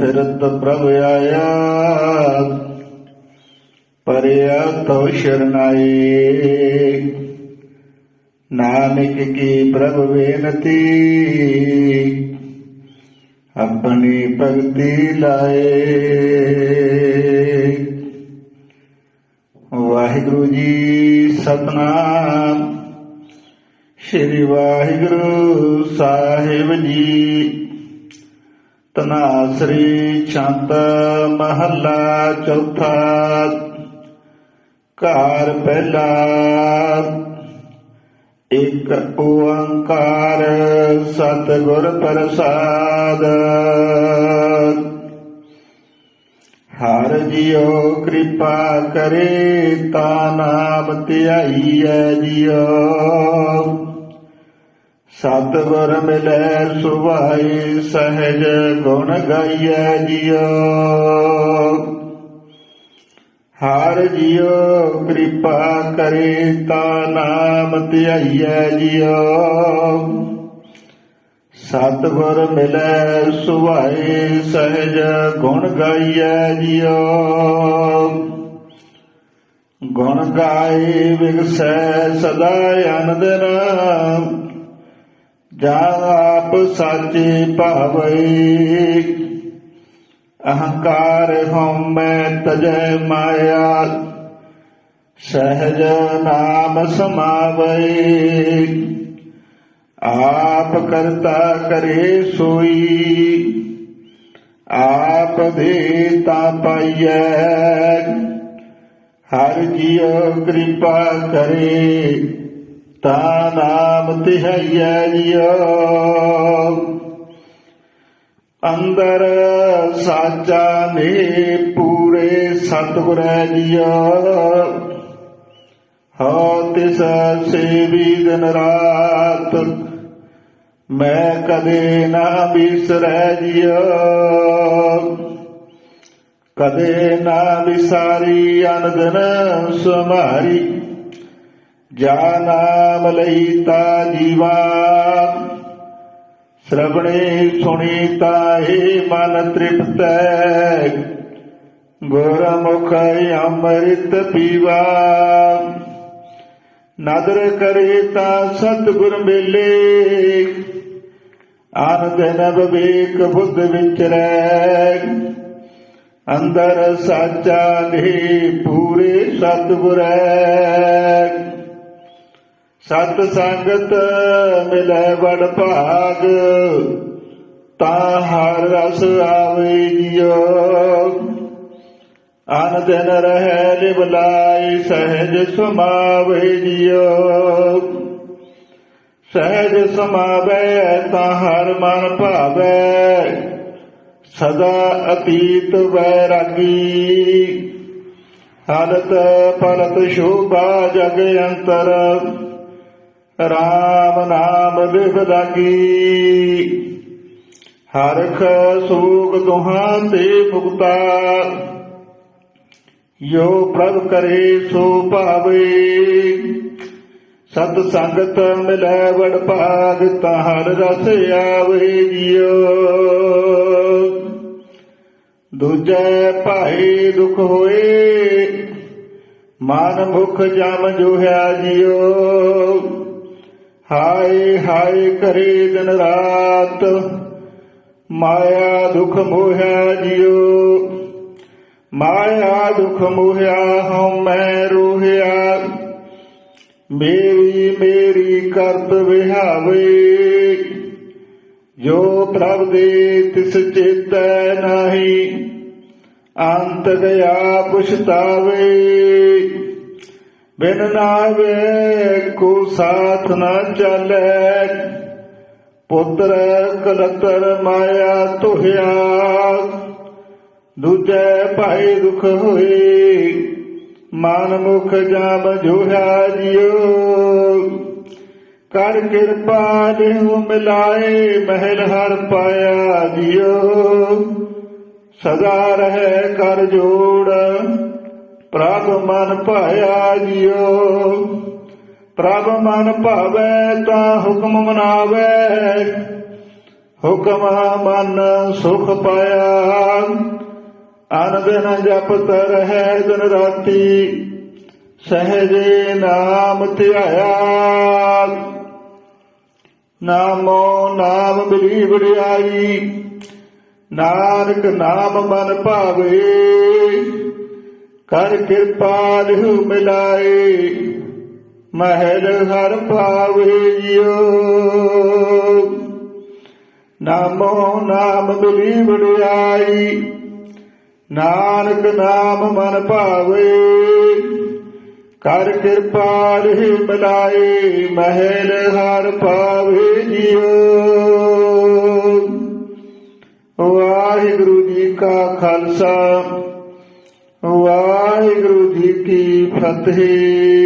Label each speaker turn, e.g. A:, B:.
A: ਫਿਰਤ ਪ੍ਰਭ ਆਇਆ। ਪਰਿਆ ਤਉ ਸ਼ਰਨਾਈ ਨਾਨਕ ਕੀ ਪ੍ਰਭ ਬੇਨਤੀ ਆਪਣੀ ਭਗਤੀ ਲਾਏ। ਵਾਹਿਗੁਰੂ ਜੀ ਸਤਨਾਮ। ਸ੍ਰੀ ਵਾਹਿਗੁਰੂ ਸਾਹਿਬ ਜੀ। ਤਨਾਸਰੀ ਛੰਤ ਮਹੱਲਾ ਚੌਥਾ, ਘਰ ਪਹਿਲਾ, ਇੱਕ ਓੰਕਾਰ ਸਤਿਗੁਰ ਪ੍ਰਸਾਦ। ਹਰ ਜਿਉ ਕਿਰਪਾ ਕਰੇ, ਤਾ ਨਾਮ ਧਿਆਈਐ ਜਿਉ। ਸਤਿਗੁਰ ਮਿਲੈ ਸੁਭਾਈ ਸਹਿਜ ਗੁਣ ਗਾਈਐ ਜਿਉ। ਹਰ ਜਿਉ, ਕਿਰਪਾ ਕਰੇ ਤਾ ਨਾਮ ਧਿਆਈਐ ਜਿਉ। ਸਤਿਗੁਰ ਮਿਲੈ ਸੁਭਾਈ ਸਹਿਜ ਗੁਣ ਗਾਈਐ ਜਿਉ। ਗੁਣ ਗਾਏ ਵਿਗਸੈ ਸਦਾ ਅਨੰਦਨ ਜਾ ਆਪ ਸਾਚੇ ਭਾਵੈ। ਅਹੰਕਾਰ ਹਉਮੈ ਤਜੈ ਮਾਇਆ। ਸਹਿਜ ਨਾਮ ਸਮਾਵੈ। ਆਪ ਕਰਤਾ ਕਰੇ ਸੋਈ। ਆਪ ਦੇ ਤਾ ਪਾਈਐ। ਹਰ ਜੀਉ ਕਿਰਪਾ ਕਰੇ। ਤਾ ਨਾਮ ਤਿਹਈਐ ਜਿਉ। ਅੰਦਰ ਸਾਚਾ ਨੇ ਪੂਰੇ ਸਤਿਗੁਰੈ ਜਿਉ। ਹੋ ਤਿਸ ਸੇਵੀ ਦਿਨ ਰਾਤ, ਮੈਂ ਕਦੇ ਨਾ ਬਿਸਰੈ ਜਿਉ। ਕਦੇ ਨਾ ਵਿਸਾਰੀ ਅਨੰਦਨ ਸੁਮਾਰੀ ਜਾ ਨਾਮ ਲਈ ਜੀਵਾ। ਸ਼ਰਵਣੇ ਸੁਣੀ ਤਾਹੇ ਮਨ ਤ੍ਰਿਪਤੈ ਗੁਰਮੁਖ ਅੰਮ੍ਰਿਤ ਪੀਵਾ। ਨਦਰ ਕਰੇ ਤਾ ਸਤਿਗੁਰ ਮੇਲੇ। ਆਨੰਦ ਨਭ ਵੇਕ ਬੁੱਧ ਵਿਚਰੈ ਅੰਦਰ ਸਾਚਾ ਨੇ ਪੂਰੇ ਸਤਿਗੁਰੈ ਸਤ ਸੰਗਤ ਮਿਲੈ ਵਡ ਭਾਗ, ਤਾ ਹਰ ਰਸ ਆਵੇ ਜਿਉ ਅਨ ਦਿਨ ਰਹਿ ਲਿਵ ਲਾਈ ਸਹਿਜ ਸਮਾਵੇ ਜਿਉ ਸਹਿਜ ਸਮਾਵੇ, ਤਾ ਹਰ ਮਨ ਭਾਵੇ, ਸਦਾ ਅਤੀਤ ਵੈਰਾਗੀ। ਹਾਲਤ ਪਲਤ ਸ਼ੋਭਾ ਜਗ ਅੰਤਰ ਰਾਮ ਨਾਮ ਲਿਵ ਲਾਗੀ ਹਰਖ ਸੂਖ ਦੁਹਾਂ ਤੇ ਭੁਗਤਾ। ਜੋ ਪ੍ਰਭ ਕਰੇ ਸੋ ਭਾਵੇ। ਸਤ ਸੰਗਤ ਮਿਲੈ ਵਡ ਭਾਗ ਤਹਰ ਰਸ ਆਵੇ ਜਿਉ ਦੂਜੈ ਭਾਈ ਦੁਖ ਹੋਏ, ਮਨ ਮੁਖ ਜਮ ਜੋਹਿਆ ਜਿਉ ਹਾਏ ਹਾਏ ਕਰੇ ਦਿਨ ਰਾਤ ਮਾਇਆ ਦੁਖ ਮੋਹਿਆ ਜਿਉ। ਮਾਇਆ ਦੁਖ ਮੋਹਿਆ ਹਉ ਮੈਂ ਰੋਹਿਆ। ਮੇਰੀ ਮੇਰੀ ਕਰਤ ਵਿਹਾਵੇ। ਜੋ ਪ੍ਰਭ ਦੇ ਤਿਸ ਚੇਤੈ ਨਾਹੀ, ਅੰਤ ਗਿਆ ਪੁਛਤਾਵੇ। ਬਿਨ ਨਾਵੇ ਕੋ ਸਾਥ ਨਾ ਚੱਲੈ, ਪੁੱਤਰ ਕਲਤਰ ਮਾਇਆ ਤੋਹਿਆ। ਦੂਜੇ ਭਾਈ ਦੁਖ ਹੋਏ ਮਨ ਮੁਖ ਜਾਮ ਜੋਹਿਆ ਜਿਉ। ਕਰ ਕਿਰਪਾ ਦੇਹੁ ਮਿਲਾਏ, ਮਹਿਲ ਹਰ ਪਾਇਆ ਜਿਉ। ਸਦਾ ਰਹਿ ਕਰ ਜੋੜ ਪ੍ਰਭ ਮਨ ਭਾਇਆ ਜਿਉ ਪ੍ਰਭ ਮਨ ਭਾਵੈ ਤਾਂ ਹੁਕਮ ਮਨਾਵੈ। ਹੁਕਮ ਮਨ ਸੁਖ ਪਾਇਆ। ਅਨ ਦਿਨ ਜਪਤ ਰਹਿ ਦਿਨ ਰਾਤੀ। ਸਹਜੇ ਨਾਮ ਧਿਆਇਆ। ਨਾਮੋ ਨਾਮ ਬਲੀ ਵਡਿਆਈ। ਨਾਨਕ ਨਾਮ ਮਨ ਭਾਵੇ। ਕਰ ਕਿਰਪਾ ਲਿਹੁ ਮਿਲਾਏ, ਮਹਿਲ ਹਰ ਭਾਵੇ ਜਿਉ। ਨਾਮੋ ਨਾਮ ਮਿਲੀ ਵਡਿਆਈ, ਨਾਨਕ ਨਾਮ ਮਨ ਭਾਵੇ। ਕਰ ਕਿਰਪਾ ਲਿਹੁ ਮਿਲਾਏ, ਮਹਿਲ ਹਰ ਪਾਵੇ ਜਿਉ। ਵਾਹਿਗੁਰੂ ਜੀ ਕਾ ਖਾਲਸਾ। ਵਾਹਿਗੁਰੂ ਜੀ ਕੀ ਫਤਿਹ।